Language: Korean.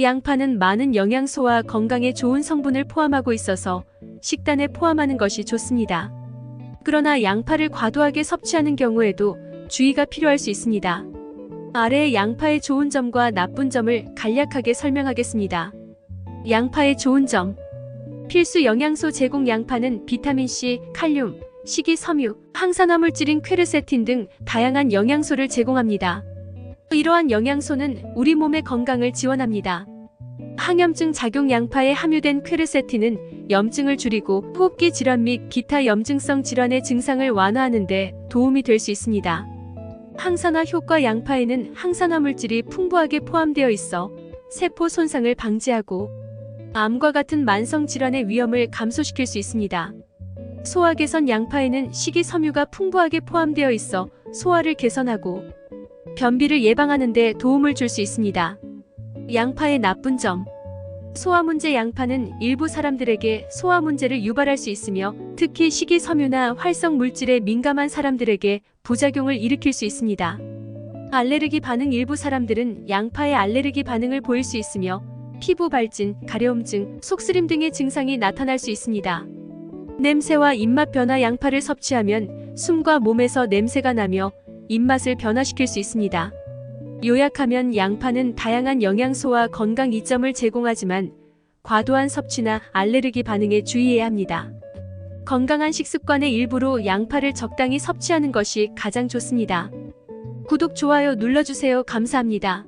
양파는 많은 영양소와 건강에 좋은 성분을 포함하고 있어서 식단에 포함하는 것이 좋습니다. 그러나 양파를 과도하게 섭취하는 경우에도 주의가 필요할 수 있습니다. 아래 양파의 좋은 점과 나쁜 점을 간략하게 설명하겠습니다. 양파의 좋은 점. 필수 영양소 제공 양파는 비타민C, 칼륨, 식이섬유, 항산화 물질인 퀘르세틴 등 다양한 영양소를 제공합니다. 이러한 영양소는 우리 몸의 건강을 지원합니다. 항염증 작용 양파에 함유된 퀘르세틴은 염증을 줄이고 호흡기 질환 및 기타 염증성 질환의 증상을 완화하는 데 도움이 될 수 있습니다. 항산화 효과 양파에는 항산화 물질이 풍부하게 포함되어 있어 세포 손상을 방지하고 암과 같은 만성 질환의 위험을 감소시킬 수 있습니다. 소화 개선 양파에는 식이섬유가 풍부하게 포함되어 있어 소화를 개선하고 변비를 예방하는 데 도움을 줄 수 있습니다. 양파의 나쁜 점. 소화 문제 양파는 일부 사람들에게 소화 문제를 유발할 수 있으며 특히 식이섬유나 활성 물질에 민감한 사람들에게 부작용을 일으킬 수 있습니다. 알레르기 반응 일부 사람들은 양파에 알레르기 반응을 보일 수 있으며 피부 발진, 가려움증, 속쓰림 등의 증상이 나타날 수 있습니다. 냄새와 입맛 변화 양파를 섭취하면 숨과 몸에서 냄새가 나며 입맛을 변화시킬 수 있습니다. 요약하면 양파는 다양한 영양소와 건강 이점을 제공하지만 과도한 섭취나 알레르기 반응에 주의해야 합니다. 건강한 식습관의 일부로 양파를 적당히 섭취하는 것이 가장 좋습니다. 구독, 좋아요 눌러주세요. 감사합니다.